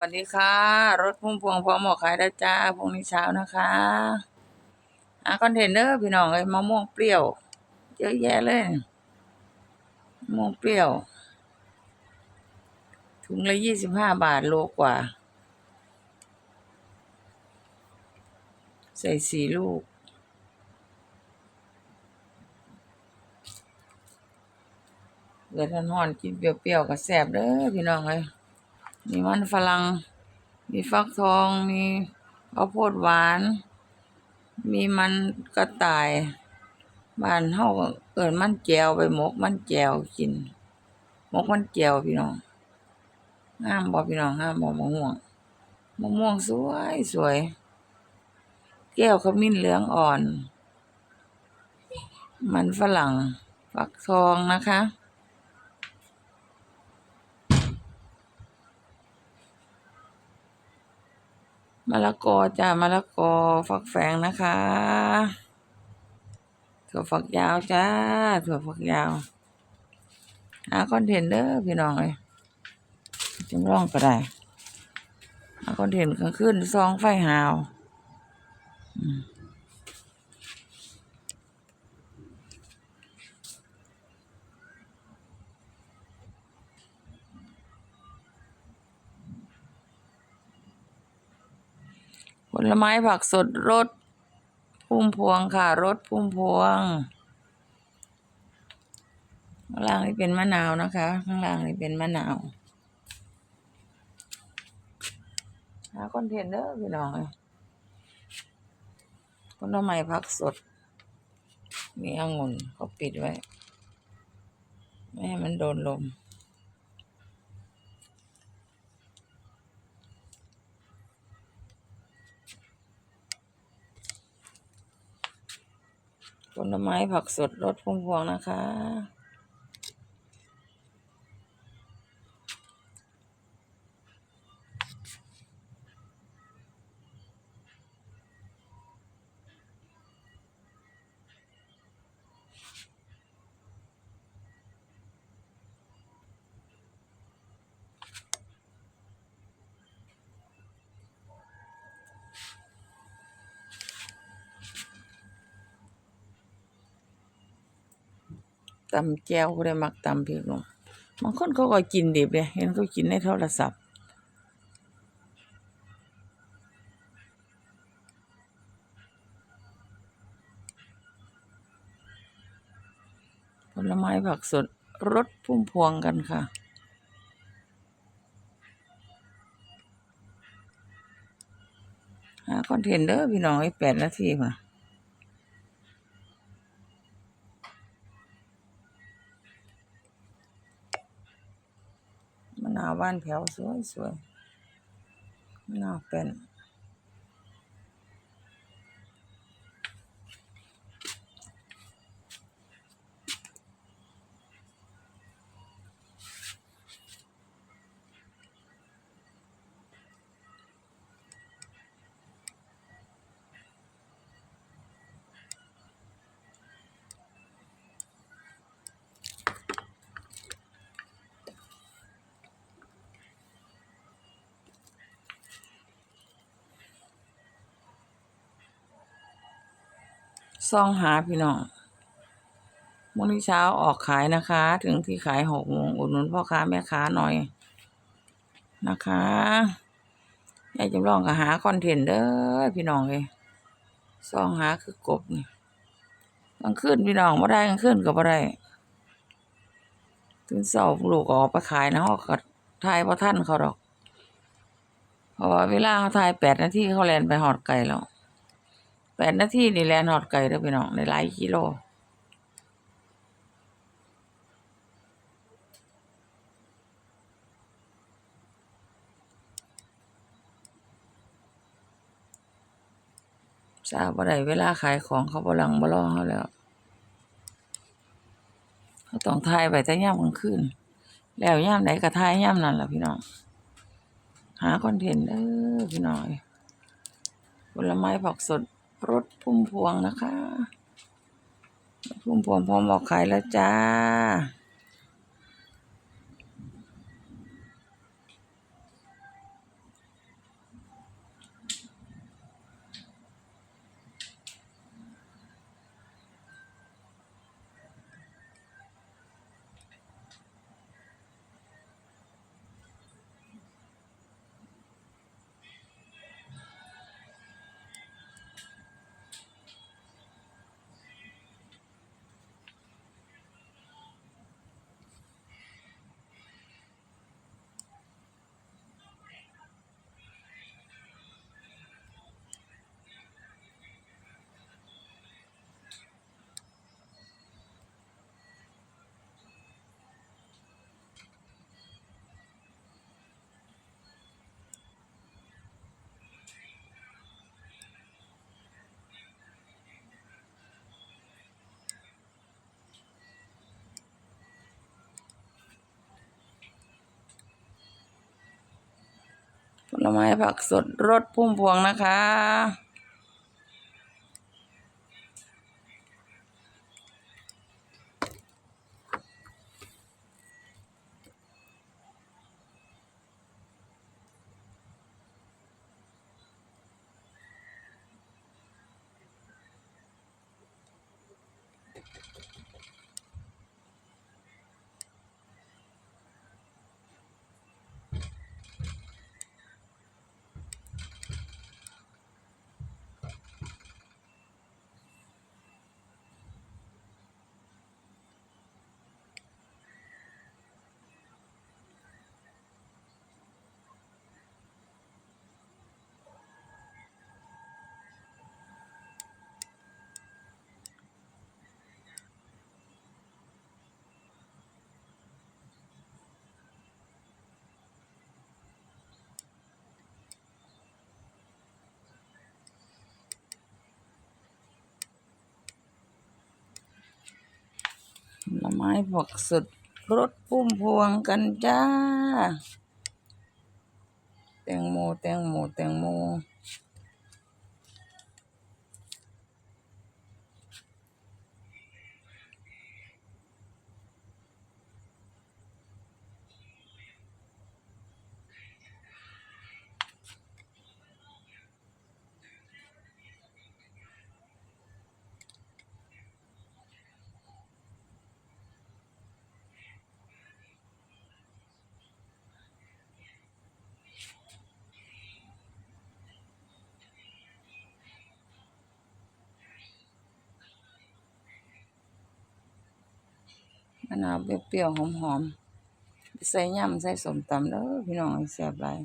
สวัสดีค่ะ รถพุ่มพวงพร้อมหมอขายได้จ้าพรุ่งนี้เช้านะคะอาคอนเทนเนอร์พี่น้องเลยมะม่วงเปรี้ยว เยอะแยะเลยมะม่วงเปรี้ยว ถุงละยี่สิบห้าบาทโลกว่า ใส่สี่ลูก เดือดร้อนๆกินเปรี้ยวๆกับแซ่บเด้อพี่น้องเลย มีมันฝรั่ง มีฟักทอง มีข้าวโพดหวาน มีมันกระต่าย บ้านเฮาเอิ้นมันแจวไปหมกมันแจวกิน หมกมันแจวพี่น้องงามบ่พี่น้องงามบ่มะม่วงมะม่วงสวยสวย แก้วขมิ้นเหลืองอ่อน มันฝรั่ง ฟักทองนะคะ มะละกอจ้ามะละกอฝักแฝงนะคะถั่วฝักยาวจ้าถั่วฝักยาวหาคอนเทนเดอร์พี่น้องเลยจำลองก็ได้หาคอนเทนต์กลางคืนซองไฟหาว ผลไม้ผักสดรสพุ่มพวงค่ะรสพุ่มพวงข้างล่างนี่เป็นมะนาวนะคะ ข้างล่างนี่เป็นมะนาวหาคอนเทนเนอร์พี่น้องเลยผลไม้ผักสด มีองุ่นเขาปิดไว้ ไม่ให้มันโดนลม ผลไม้ผักสดรสพุ่มพวงนะคะ ตำแจวผู้ใดมักตำพริกลงบางคนเขาก็กินดิบเลยเห็นเขากินในโทรศัพท์ผลไม้ผักสดรสพุ่มพวงกันค่ะหาคอนเทนเดอร์พี่น้องไอ้แปดนาทีค่ะมะนา บ้านแถวสวยสวยมะนาเป็น ซองหาพี่น้องมื้อนี้เช้าออกขายนะคะ ถึงที่ขายหกโมงอุดหนุนพ่อค้าแม่ค้าหน่อยนะคะยายจำลองก็หาคอนเทนเดอร์พี่น้องเลยซองหาคือกบนี่กลางคืนพี่น้องบ่ได้กลางคืนก็บ่ได้ตื่นเช้าลูกออกไปขายนะฮอกก็ทายบ่ทันเขาดอก เพราะว่าเวลาเขาทายแปดนาทีเขาแลนไปหอดไก่แล้ว แปดนาทีนี่แลนหอดไก่เด้อพี่น้องในหลายกิโลทราบบ่ได้เวลาขายของเขาบ่ลังบ่รอเขาแล้ว เขาต้องทายไปแต่ย่ำกลางคืนแล้วย่ำไหนก็ทายย่ำนั่นล่ะพี่น้อง หาคอนเทนต์เด้อพี่น้อยผลไม้ผักสด รถพุ่มพวงนะคะ พุ่มพวงพร้อมออกขายแล้วจ้า ไม้ผักสดรสพุ่มพวงนะคะ ไม้ผักสดรสพุ่มพวงกันจ้า แตงโม แตงโม แตงโม มะนาวเปรี้ยวๆหอมๆใส่ยำใส่สมตำเด้อพี่น้องแซ่บหลาย